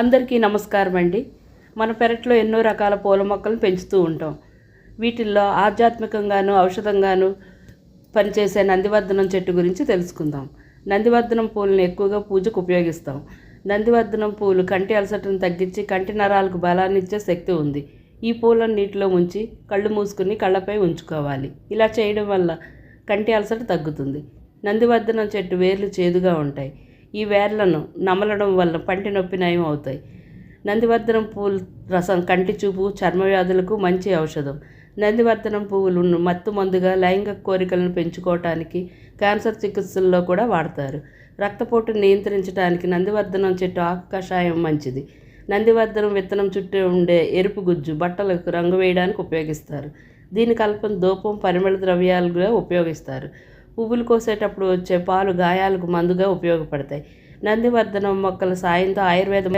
అందరికీ నమస్కారం అండి. మన పెరట్లో ఎన్నో రకాల పూల మొక్కలను పెంచుతూ ఉంటాం. వీటిల్లో ఆధ్యాత్మికంగాను ఔషధంగాను పనిచేసే నందివర్ధనం చెట్టు గురించి తెలుసుకుందాం. నందివర్ధనం పూలను ఎక్కువగా పూజకు ఉపయోగిస్తాం. నందివర్ధనం పూలు కంటి అలసటను తగ్గించి కంటి నరాలకు బలాన్ని ఇచ్చే శక్తి ఉంది. ఈ పూలను నీటిలో ఉంచి కళ్ళు మూసుకుని కళ్ళపై ఉంచుకోవాలి. ఇలా చేయడం వల్ల కంటి అలసట తగ్గుతుంది. నందివర్ధనం చెట్టు వేర్లు చేదుగా ఉంటాయి. ఈ వేర్లను నమలడం వల్ల పంటి నొప్పి నయం అవుతాయి. నందివర్ధనం పువ్వుల రసం కంటి చూపు చర్మ వ్యాధులకు మంచి ఔషధం. నందివర్ధనం పువ్వులు మత్తు మందుగా లైంగిక కోరికలను పెంచుకోవటానికి క్యాన్సర్ చికిత్సల్లో కూడా వాడతారు. రక్తపోటును నియంత్రించడానికి నందివర్ధనం చెట్టు ఆకు కషాయం మంచిది. నందివర్ధనం విత్తనం చుట్టూ ఉండే ఎరుపు గుజ్జు బట్టలకు రంగు వేయడానికి ఉపయోగిస్తారు. దీని కలపం ధూపం పరిమళ ద్రవ్యాలుగా ఉపయోగిస్తారు. పువ్వులు కోసేటప్పుడు వచ్చే పాలు గాయాలకు మందుగా ఉపయోగపడతాయి. నందివర్ధనం మొక్కల సాయంతో ఆయుర్వేద